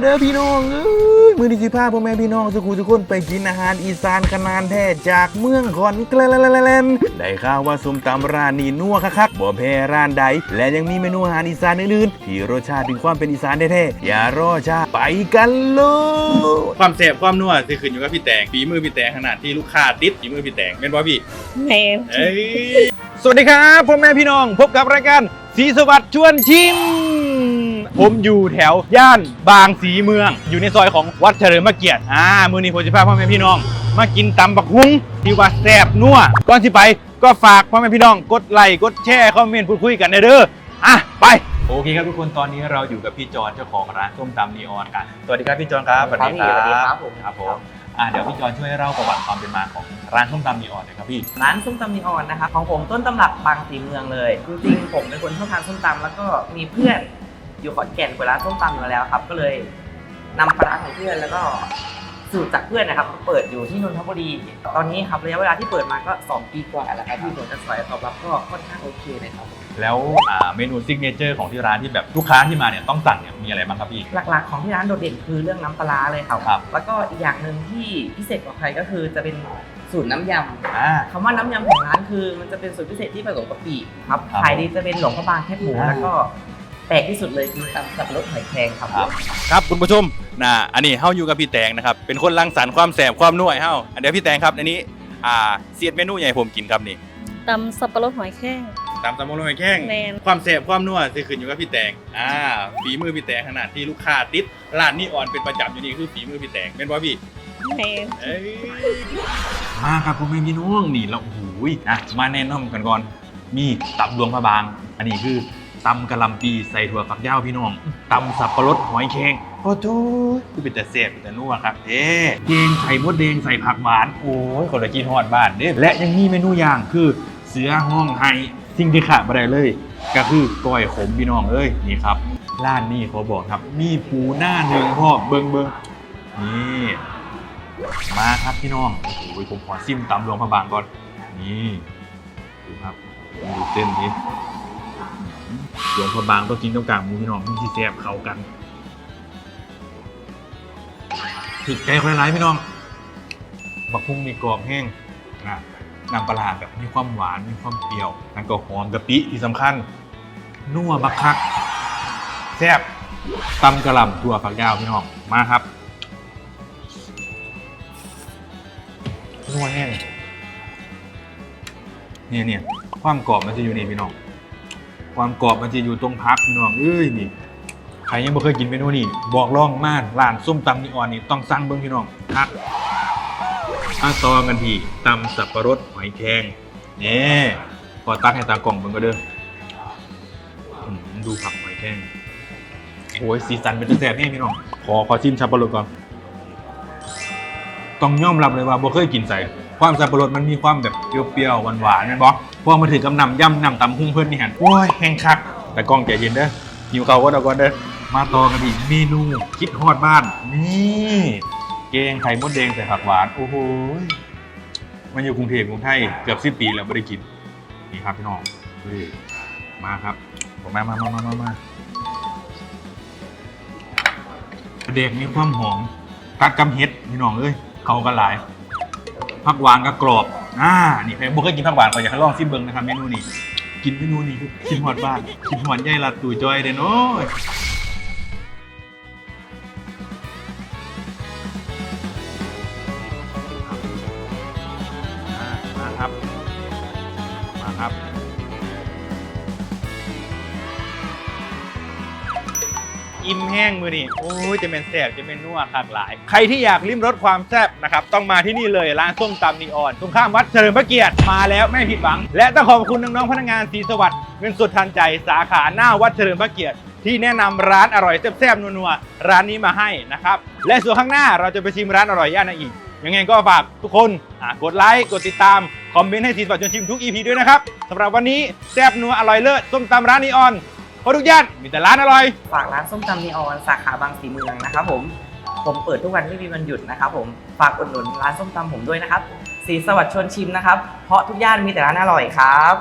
เด้อพี่น้องเอ้ยมือดีสิพาพ่อแม่พี่น้องสุขุทุกคนไปกินอาหารอีสานขนานแท้จากเมืองขอนแก่นได้ข่าวว่าส้มตำร้านนี้นัวคักๆบ่แพ้ร้านใด และยังมีเมนูอาหารอีสานอื่นๆที่รสชาติถึงความเป็นอีสานแท้ๆอย่ารอช้าไปกันเลยความแซ่บความนัวสิขึ้นอยู่กับพี่แตงฝีมือพี่แตงขนาดที่ลูกค้าติดฝีมือพี่แตงเป็นบ่พี่แมนเอ้ยสวัสดีครับพ่อแม่พี่น้องพบกับรายการสีสวัสดิ์ชวนชิม ผมอยู่แถวย่านบางสีเมือง อยู่ในซอยของวัดเฉลิมพระเกียรติอ่ามือนี้ผมจะพาพ่อแม่พี่น้อง มากินตำบักฮุ้งที่ว่าแซ่บนัวก่อนที่ไปก็ฝากพ่อแม่พี่น้อง กดไลค์กดแชร์คอมเมนต์พูดคุยกันเด้ออะไปโอเคครับทุกคนตอนนี้เราอยู่กับพี่จอนเจ้าของร้านส้มตำนีออนกันสวัสดีครับพี่จอนครับสวัสดีครับผมครับผมอะเดี๋ยวพี่จอนช่วยเล่าประวัติความเป็นมาของร้านส้มตำนีออนหน่อยครับพี่ร้านส้มตำนีออนนะครับของผมต้นตำรับบางสีเมืองเลยจริงๆผมเป็นคนชอบทานส้มตำแล้วก็มีเพื่อน อยู่ขอนแก่นเปิดร้านส้มตำอยู่แล้วครับ ก็เลยนำปลาร้าของเพื่อนแล้วก็สูตรจากเพื่อนนะครับเปิดอยู่ที่นนทบุรี ตอนนี้ครับระยะเวลาที่เปิดมาก็ 2 ปีกว่าแล้วครับที่ผลกระแสตอบรับก็ค่อนข้างโอเคเลยครับ แล้วอ่าเมนูซิกเนเจอร์ของที่ร้านที่แบบลูกค้าที่มาเนี่ยต้องสั่งเนี่ยมีอะไรบ้างครับพี่ หลักๆ ของที่ร้านโดดเด่นคือเรื่องน้ำปลาร้าเลยครับ ครับ แล้วก็อีกอย่างหนึ่งที่พิเศษกว่าใครก็คือจะเป็นสูตรน้ำยำอ่า คำว่าน้ำยำของร้านคือ มันจะเป็นสูตรพิเศษที่ผสมกะปิครับครับขายดีจะเป็นหลวงพระบางแคบหมูอ่าแล้วก็ แปลกที่สุดเลยคือตำสับปะรดหอยแครงครับครับครับคุณผู้ชมนะอันนี้เฮาอยู่กับพี่แตงนะครับเป็นคนรังสรรค์ความแสบความนุ่ยเฮาอันเดี๋ยวพี่แตงครับอันนี้อ่าเสียดเมนูใหญ่ผมกินครับนี่ตำสับปะรดหอยแครง ตามตำมะม่วงแข้งแมนความแสบความนัวสิขึ้นอยู่กับพี่แตงอ่าฝีมือพี่แตงขนาดที่ลูกค้าติดร้านนี้อ่อนเป็นประจำอยู่นี่คือฝีมือพี่แตงเป็นบ่พี่ แมนเอ้ยมาครับพ่อแม่พี่น้องนี่เราโอ้โหนะมาแนะนำกันก่อน มีตับดวงพระบาง อันนี้คือ ตำกะหล่ำปีใส่ถั่วฝักยาวพี่น้องตำสับปะรดหอยแครงโอ้โหคือเป็นแต่เสียบเป็นแต่นัวครับเด้แกงไข่มดแดงใส่ผักหวานโอ้ยคนละกินฮอดบ้านเด้และยังมีเมนูอย่างคือเสือห้องไห้สิ่งที่ขาดไม่ได้เลย ก็คือก้อยขมพี่น้องเอ้ยนี่ครับร้านนี้เขาบอกครับ มีปูหน้าหนึ่งพ่อเบิงเบิงนี่มาครับพี่น้องโอ้โหผมขอซิมตำหลวงพระบางก่อนนี่ดูครับดูเส้นนี้ หลวงพระบางต้องกินตรงกลางมูพี่น้องที่แซ่บเข้ากันถึกใจคนร้ายพี่น้องบักพุ่งมีกรอบแห้งนะน้ำปลาแบบมีความหวานมีความเปรี้ยวแล้วก็หอมกะปิที่สำคัญ นัวบักคักแซ่บตำกระหล่ำถั่วฝักยาวพี่น้องมาครับนัวแห้งเนี่ยเนี่ยความกรอบมันจะอยู่นี่พี่น้อง ความกรอบมันจะอยู่ตรงพักพี่น้องเอ้ยนี่ใครยังไม่เคยกินเมนูนี่บอกลองมาร้านส้มตำนีออนนี่ต้องสั่งเบิ้งพี่น้องพักมาต่อกันทีตำสับปะรดหอยแครงนี่พอตักให้ตากล่องเบิ้งก็เด้อดูผักหอยแครงโอ้ยสีสันเป็นจะแซ่บแน่พี่น้องขอขอชิมสับปะรดก่อนต้องยอมรับเลยว่าบ่เคยกินใส่ความสับปะรดมันมีความแบบเปรี้ยวๆหวานๆแม่นบ่ พอมาถึงกำนำย่ำนำตำหุ้งเพิ่อนนี่หันโอ้ยแห้งคัก แต่กล้องใจเย็นเด้อหิวเขาก็เดาก่อนเด้อมาต่อกันอีกเมนูคิดฮอดบ้าน นี่แกงไข่มดแดงใส่ผักหวานโอ้โหมันอยู่กรุงเทพกรุงไทยเกือบสิบปีแล้วไม่ได้กินนี่ครับพี่น้องมาครับผมมามามามามามาเด็กมีความหอมกัดกำเฮ็ดพี่น้องเอ้ยเขากันหลายผักหวานกับกรอบ อ่า นี่ใครบ่เคยกินผักหวานก็อยากให้ลองซิมเบิงนะครับเมนูนี้กินเมนูนี้คือกินหอดบ้านกินหอดใหญ่ละตู่จอยเด้เนาะอ่ามาครับ มาครับ อิ่มแห้งมือนี่โอ้ยจะเป็นแซ่บจะเป็นนัวคักหลาย ใครที่อยากลิ้มรสความแซ่บนะครับต้องมาที่นี่เลยร้านส้มตำนีออนตรงข้ามวัดเฉลิมพระเกียรติมาแล้วไม่ผิดหวัง และต้องขอบคุณน้องๆพนักงานสีสวัสดิ์เงินสดทันใจสาขาหน้าวัดเฉลิมพระเกียรติที่แนะนำร้านอร่อยแซ่บๆนัวๆร้านนี้มาให้นะครับและส่วนข้างหน้าเราจะไปชิมร้านอร่อยย่านนาอีกยังไงก็ฝากทุกคนกดไลค์กดติดตาม คอมเมนต์ให้สีสวัสดิ์จนชิมทุก EP ด้วยนะครับสำหรับวันนี้แซ่บนัวอร่อยเลิศส้มตำร้านนีออน เพราะทุกย่านมีแต่ร้านอร่อย ฝากร้านส้มตำนีออนสาขาบางสีเมืองนะครับผม ผมเปิดทุกวันไม่มีวันหยุดนะครับผม ฝากอุดหนุนร้านส้มตำผมด้วยนะครับสีสวัสดิ์ชวนชิมนะครับ เพราะทุกย่านมีแต่ร้านอร่อยครับ